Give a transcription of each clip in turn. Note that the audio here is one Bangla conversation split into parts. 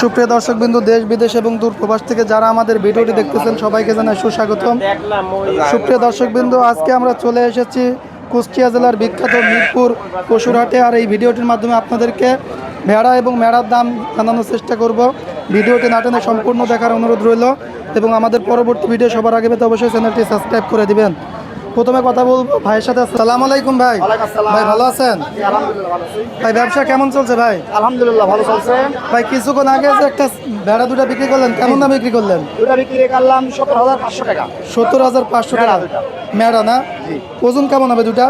সুপ্রিয় দর্শকবিন্দু, দেশ, বিদেশ এবং দূর প্রবাস থেকে যারা আমাদের ভিডিওটি দেখতেছেন, সবাইকে জানাই সুস্বাগতম। সুপ্রিয় দর্শকবিন্দু, আজকে আমরা চলে এসেছি কুষ্টিয়া জেলার বিখ্যাত মিরপুর পশুরহাটে আর এই ভিডিওটির মাধ্যমে আপনাদেরকে ভেড়া এবং মেড়ার দাম জানানোর চেষ্টা করব। ভিডিওটি নাটনে সম্পূর্ণ দেখার অনুরোধ রইল এবং আমাদের পরবর্তী ভিডিও সবার আগে পেতে অবশ্যই চ্যানেলটি সাবস্ক্রাইব করে দিবেন। প্রথমে কথা বলব ভাইয়ের সাথে। আসসালামু আলাইকুম ভাই। ভাই ভালো আছেন? ভাই ব্যবসা কেমন চলছে ভাই? আলহামদুলিল্লাহ ভালো চলছে। ভাই কিছুক্ষণ আগে যে একটা ভেড়া দুটা বিক্রি করলেন কেমন দামে বিক্রি করলেন? দুটা বিক্রি করলাম সত্তর হাজার পাঁচশো টাকা। সত্তর হাজার পাঁচশো টাকা। মেড়া না? ওজন কেমন হবে দুটা?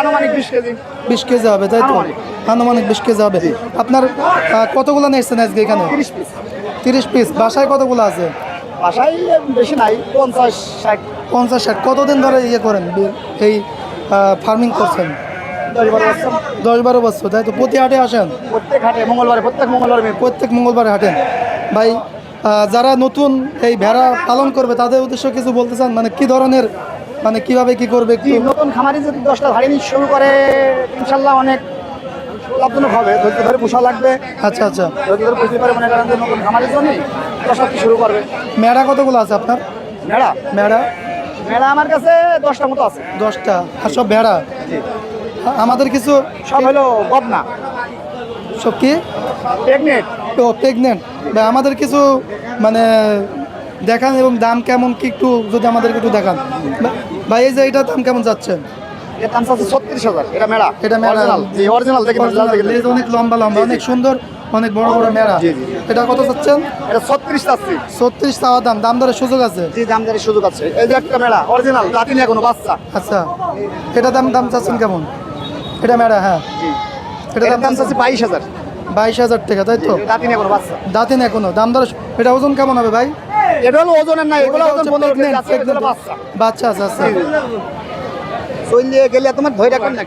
আনুমানিক বিশ কেজি। বিশ কেজি হবে তাই তো? আনুমানিক। বিশ কেজি হবে। আপনার কতগুলো নিয়েছেন আজকে এখানে? পিস। তিরিশ পিস। বাসায় কতগুলো আছে? বাসায় বেশি নাই পঞ্চাশ ষাট। পঞ্চাশ ষাট। কতদিন ধরে ইয়ে করেন? এই ফার্মিং করছেন? দশ বারো বছর। তাই তো? প্রতি হাটে আসেন? প্রত্যেক হাটে মঙ্গলবারে প্রত্যেক মঙ্গলবারে প্রত্যেক মঙ্গলবারে হাটেন। ভাই যারা নতুন এই ভেড়া পালন করবে তাদের উদ্দেশ্য কিছু বলতে চান? মানে কি ধরনের মানে কীভাবে কি করবে একটু? নতুন খামারি যদি দশটা ধাড়ি শুরু করে ইনশাল্লাহ অনেক লাভজনক হবে। ধৈর্য ধরে পোষা লাগবে। আচ্ছা আচ্ছা। ধৈর্য ধরে পুষতে পারে মনে করেন যে নতুন খামারির জন্য দশটা শুরু করবে মেড়া কতগুলো আছে আপনার? মেলা মেড়া? মেলা আমার কাছে দশটা মতো আছে। দশটা। আর সব ভেড়া? আমাদের কিছু সব হলো বদনা। সব কি? প্রেগনেন্ট। ও প্রেগনেন্ট। বা আমাদের কিছু মানে দেখান এবং দাম কেমন কি একটু যদি আমাদেরকে একটু দেখান। ভাই এই যে এটা দাম কেমন যাচ্ছে? এর দাম আছে ছত্রিশ হাজার। এটা মেলা এটা মেড়া। অরিজিনাল অরিজিনাল দেখে অনেক লম্বা লম্বা অনেক সুন্দর। অনেক বড় বড় মেলা। এটা কত চাচ্ছেন? এটা ছত্রিশ চাচ্ছি। ছত্রিশ চাওয়া দাম। দাম দরের সুযোগ আছে? জি দামদারি সুযোগ আছে। এই যে একটা মেলা অরিজিনাল লাতিন এখনও বাচ্চা। আচ্ছা। এটা দাম দাম চাচ্ছেন কেমন? এটা মেলা হ্যাঁ। জি। এটা দাম দাম চাচ্ছি বাইশ হাজার। বাইশ হাজার টাকা তাই তো? লাতিন এখনও বাচ্চা। দাঁতিন এখনও। দাম দর এটা ওজন কেমন হবে ভাই? এটা হলো ওজনের না এগুলো ওজন। বাচ্চা। বাচ্চা আছে আচ্ছা। চলিয়ে গেলে তোমার ধরে রাখবেন না?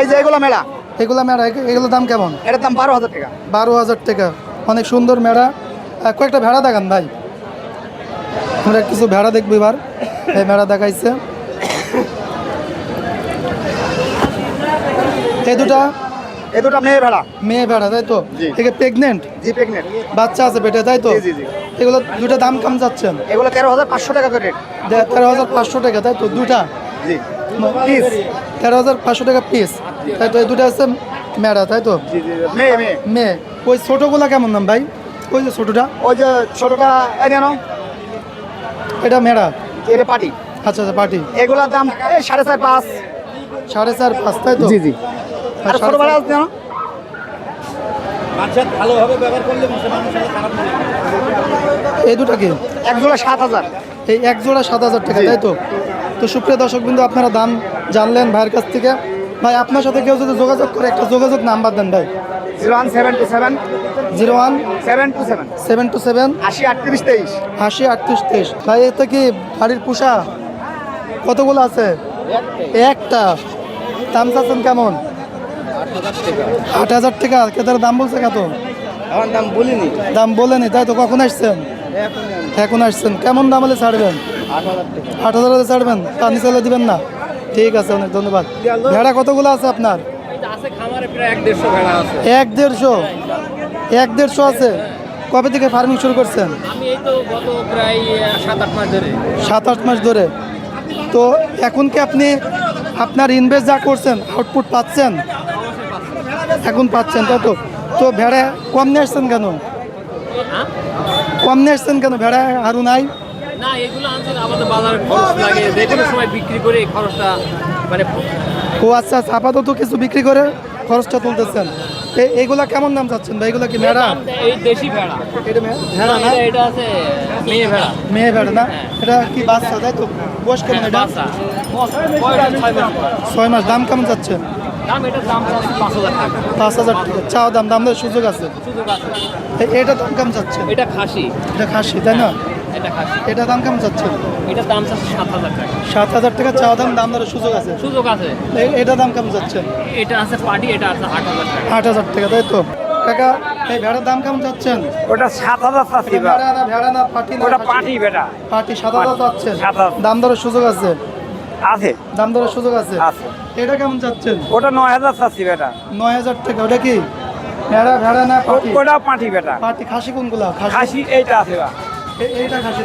এই যে এগুলো মেলা। এগুলো মেড়া এগুলোর দাম কেমন? এটার দাম বারো হাজার টাকা। বারো হাজার টাকা। অনেক সুন্দর মেড়া। কয়েকটা ভেড়া দেখান ভাই। আমরা কিছু ভেড়া দেখব এবার। এই ভেড়া দেখাইছে। এই দুটা? এই দুটো মেয়ে ভেড়া। মেয়ে ভেড়া তাই তো। থেকে প্রেগনেন্ট জি প্রেগনেন্ট বাচ্চা আছে পেটে তাই তো? জি, জি, জি। এগুলো দুটা দাম কেমন যাচ্ছেন? এগুলো তেরো হাজার পাঁচশো টাকা করে তেরো হাজার পাঁচশো টাকা তাই তো? দুটা? জি। পিস তেরো হাজার পাঁচশো টাকা পিস তাই তো এই দুটা আছে মেড়া তাই তো? জি জি মেয়ে ওই ছোটোগুলা কেমন দাম ভাই? ওই যে ছোটোটা। ওই যে ছোটটা এটা মেড়া এটা পাটি আচ্ছা আচ্ছা পার্টি। এগুলোর দাম এই সাড়ে চার পাঁচ। সাড়ে চার পাঁচ তাই তো? জি আর সাড়ে ছোট বেড়া আছে জানো এই দুটা কি? এক জোড়া সাত হাজার। এই এক জোড়া সাত হাজার টাকা তাই তো? তো সুপ্রিয় দর্শক বিন্দু আপনারা দাম জানলেন ভাইয়ের কাছ থেকে। ভাই আপনার সাথে কেউ যদি যোগাযোগ করে একটা যোগাযোগ নাম্বার দেন ভাই। Zero one seven two seven. Zero one seven two seven. Seven two seven আশি আটত্রিশ তেইশ। আশি আটত্রিশ তেইশ। ভাই এতে কি বাড়ির পুষা? কতগুলো আছে? একটা। দাম চাচ্ছেন কেমন? আট হাজার টাকা। কেদার দাম বলছে কত? আমার দাম বলিনি। দাম বলেনি তাই তো কখন আসছেন? এখন আসছেন। কেমন দাম হলে ছাড়বেন? আট হাজার হলে ছাড়বেন? তার নিচে হলে দিবেন না। ঠিক আছে অনেক ধন্যবাদ। ভেড়া কতগুলো আছে আপনার? এক দেড়শো। এক দেড়শো আছে। কবে থেকে ফার্মিং শুরু করছেন? সাত আট মাস ধরে। তো এখন কি আপনি আপনার ইনভেস্ট যা করছেন আউটপুট পাচ্ছেন? এখন পাচ্ছেন তাই তো? তো ভেড়া কম নিয়ে আসছেন কেন? হ্যাঁ? কম নিয়ে আসছেন কেন? ভেড়া আরও নাই? না এগুলো আমাদের বাজারে খরচ লাগে। যে কোনো সময় বিক্রি করে এই খরচটা মানে ও আচ্ছা আচ্ছা আপাতত কিছু বিক্রি করে খরচটা তুলতেছেন। এইগুলা কেমন দাম চাচ্ছেন ভাই? এগুলা কি ভেড়া? এই দেশি ভেড়া। এটা ভেড়া না? এটা- এটা আছে মেয়ে ভেড়া। মেয়ে ভেড়া না? এটা কি বাচ্চা তাই তো? বয়স কেমন এটা? বাচ্চা। ছয় মাস দাম কেমন দাম পাঁচ হাজার টাকা। হাজার টাকা। দাম দাম সুযোগ আছে? সুযোগ আছে। এটা দাম কেমন যাচ্ছেন এটা খাসি। এটা খাসি তাই না? এটা খাসি। এটা দাম কেমন যাচ্ছেন এটার দাম আছে সাত হাজার টাকা। সাত হাজার টাকা চাওয়া দাম দাম দেওয়ার সুযোগ আছে? সুযোগ আছে। এটা দাম কেমন যাচ্ছেন এটা আছে পাটি এটা আছে আট হাজার টাকা। আট হাজার টাকা তাই তো? কাকা এই ভেড়ার দাম কেমন যাচ্ছেন ওটা সাত হাজার চাচ্ছি ভেড়া না পাটি ওটা পাটি বেটা পাটি সাত হাজার হাজার। দাম দরের সুযোগ আছে? আছে। দাম দরের সুযোগ আছে? আছে। এটা কেমন যাচ্ছেন ওটা নয় হাজার চাচ্ছি বেটা নয় হাজার টাকা ওটা কি? ভেড়া ভেড়া না পাটি ওটাও পাঁঠি বেটা পাটি খাসি কোনগুলো? খাসি? খাসি এইটা আছে তাই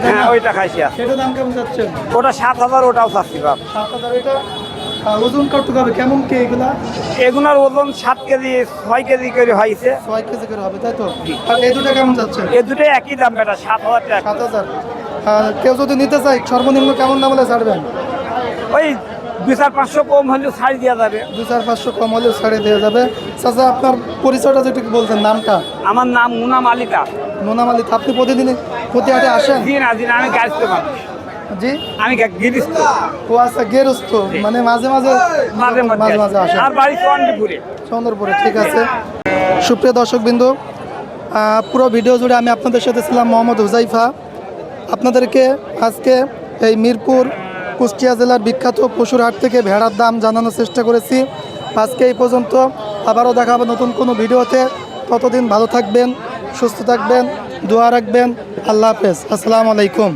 হ্যাঁ ওইটা খাসি আছে সেটার দাম কেমন যাচ্ছে ওটা সাত হাজার ওটাও চাচ্ছি বাপ। সাত হাজার এটা ওজন হবে? কেমন কে এগুলা? এগুলোর ওজন সাত কেজি ছয় কেজি করে হয়েছে। ছয় কেজি করে হবে তাই তো? আর এই দুটো কেমন যাচ্ছে এ দুটো একই দাম বেটা সাত হাজার টাকা। সাত হাজার। কেউ যদি নিতে চায় সর্বনিম্ন কেমন দাম হলে ছাড়বেন? ওই দুই চার পাঁচশো কম হলেও ছাড় দেওয়া যাবে। দু চার পাঁচশো কম হলেও ছাড়ে দেওয়া যাবে। চাচা আপনার পরিচয়টা যেটুকু বলছেন নামটা? আমার নাম মুনা মালিকা। নোনাম আলী আপনি প্রতিদিন প্রতি আসেন? জি না জি না আমি জি? আমি গিরিস্ত ও আচ্ছা গেরস্ত মানে মাঝে মাঝে মাঝে মাঝে মাঝে আর বাড়ি চন্ডিপুরে সুন্দরপুরে ঠিক আছে। সুপ্রিয় দর্শকবৃন্দু পুরো ভিডিও জুড়ে আমি আপনাদের সাথে ছিলাম মোহাম্মদ হুজাইফা। আপনাদেরকে আজকে এই মিরপুর কুষ্টিয়া জেলার বিখ্যাত পশুর হাট থেকে ভেড়ার দাম জানানোর চেষ্টা করেছি। আজকে এই পর্যন্ত আবারও দেখাবো নতুন কোনো ভিডিওতে। ততদিন ভালো থাকবেন সুস্থ থাকবেন। দোয়া রাখবেন। আল্লাহ হাফেজ। আসসালামু আলাইকুম।